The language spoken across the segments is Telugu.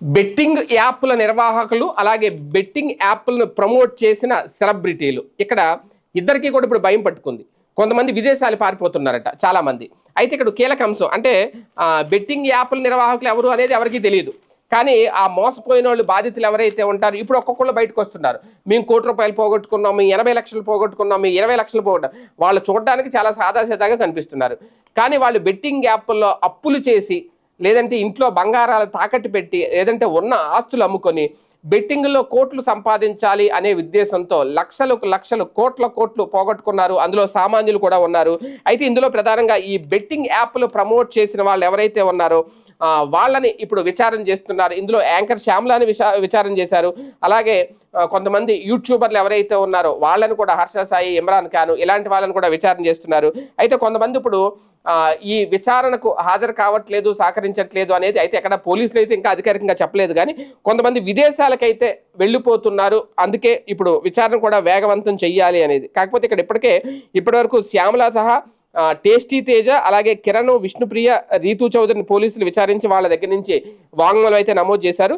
బెట్టింగ్ యాప్ల నిర్వాహకులు అలాగే బెట్టింగ్ యాప్లను ప్రమోట్ చేసిన సెలబ్రిటీలు. ఇక్కడ ఇద్దరికీ కూడా ఇప్పుడు భయం పట్టుకుంది. కొంతమంది విదేశాలు పారిపోతున్నారట చాలామంది. అయితే ఇక్కడ కీలక అంశం అంటే బెట్టింగ్ యాప్ల నిర్వాహకులు ఎవరు అనేది ఎవరికీ తెలియదు. కానీ ఆ మోసపోయిన వాళ్ళు బాధితులు ఎవరైతే ఉంటారో ఇప్పుడు ఒక్కొక్కళ్ళు బయటకు వస్తున్నారు. మేము కోటి రూపాయలు పోగొట్టుకున్నాం మేము ఎనభై లక్షలు పోగొట్టుకున్నాం మేము ఇరవై లక్షలు పోగొట్టాం వాళ్ళు చూడడానికి చాలా సాదాసీదాగా కనిపిస్తున్నారు. కానీ వాళ్ళు బెట్టింగ్ యాప్ల్లో అప్పులు చేసి లేదంటే ఇంట్లో బంగారాలు తాకట్టు పెట్టి లేదంటే ఉన్న ఆస్తులు అమ్ముకొని బెట్టింగ్లో కోట్లు సంపాదించాలి అనే ఉద్దేశంతో లక్షలకు లక్షలు కోట్ల కోట్లు పోగొట్టుకున్నారు. అందులో సామాన్యులు కూడా ఉన్నారు. అయితే ఇందులో ప్రధానంగా ఈ బెట్టింగ్ యాప్లు ప్రమోట్ చేసిన వాళ్ళు ఎవరైతే ఉన్నారో వాళ్ళని ఇప్పుడు విచారణ చేస్తున్నారు. ఇందులో యాంకర్ శ్యామ్లాని విచా విచారణ చేశారు. అలాగే కొంతమంది యూట్యూబర్లు ఎవరైతే ఉన్నారో వాళ్ళని కూడా హర్ష సాయి ఇమ్రాన్ ఖాన్ ఇలాంటి వాళ్ళని కూడా విచారణ చేస్తున్నారు. అయితే కొంతమంది ఇప్పుడు ఈ విచారణకు హాజరు కావట్లేదు సహకరించట్లేదు అనేది అయితే ఎక్కడ పోలీసులు అయితే ఇంకా అధికారికంగా చెప్పలేదు. కానీ కొంతమంది విదేశాలకైతే వెళ్ళిపోతున్నారు. అందుకే ఇప్పుడు విచారణ కూడా వేగవంతం చెయ్యాలి అనేది. కాకపోతే ఇక్కడ ఇప్పటికే ఇప్పటివరకు శ్యామల సహా టేస్టీ తేజ అలాగే కిరణ్ విష్ణుప్రియ రీతు చౌదరిని పోలీసులు విచారించి వాళ్ళ దగ్గర నుంచి వాంగ్మూలం అయితే నమోదు చేశారు.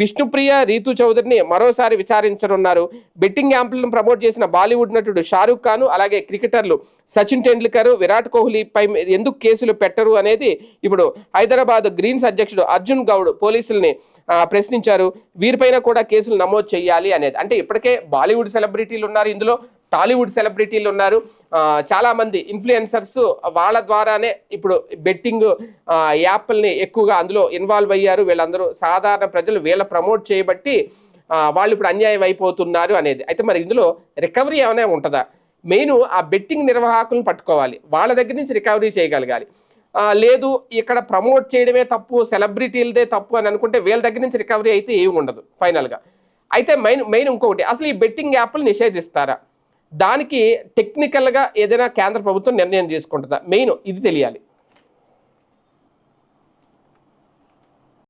విష్ణుప్రియ రీతు చౌదరిని మరోసారి విచారించనున్నారు. బెట్టింగ్ యాంపులను ప్రమోట్ చేసిన బాలీవుడ్ నటుడు షారూఖ్ ఖాన్ అలాగే క్రికెటర్లు సచిన్ టెండూల్కర్ విరాట్ కోహ్లీపై ఎందుకు కేసులు పెట్టరు అనేది ఇప్పుడు హైదరాబాద్ గ్రీన్స్ అధ్యక్షుడు అర్జున్ గౌడ్ పోలీసుల్ని ప్రశ్నించారు. వీరిపైన కూడా కేసులు నమోదు చేయాలి అనేది. అంటే ఇప్పటికే బాలీవుడ్ సెలబ్రిటీలు ఉన్నారు ఇందులో. టాలీవుడ్ సెలబ్రిటీలు ఉన్నారు. చాలామంది ఇన్ఫ్లుయెన్సర్స్ వాళ్ళ ద్వారానే ఇప్పుడు బెట్టింగ్ యాప్ల్ని ఎక్కువగా అందులో ఇన్వాల్వ్ అయ్యారు. వీళ్ళందరూ సాధారణ ప్రజలు వీళ్ళ ప్రమోట్ చేయబట్టి వాళ్ళు ఇప్పుడు అన్యాయం అయిపోతున్నారు అనేది. అయితే మరి ఇందులో రికవరీ ఏమైనా ఉంటుందా? మెయిన్ ఆ బెట్టింగ్ నిర్వాహకులను పట్టుకోవాలి. వాళ్ళ దగ్గర నుంచి రికవరీ చేయగలగాలి. లేదు ఇక్కడ ప్రమోట్ చేయడమే తప్పు సెలబ్రిటీలదే తప్పు అని అనుకుంటే వీళ్ళ దగ్గర నుంచి రికవరీ అయితే ఏమి ఉండదు ఫైనల్గా. అయితే మెయిన్ మెయిన్ ఇంకొకటి అసలు ఈ బెట్టింగ్ యాప్లు నిషేధిస్తారా? దానికి టెక్నికల్గా ఏదైనా కేంద్ర ప్రభుత్వం నిర్ణయం తీసుకుంటుందా? మెయిన్ ఇది తెలియాలి.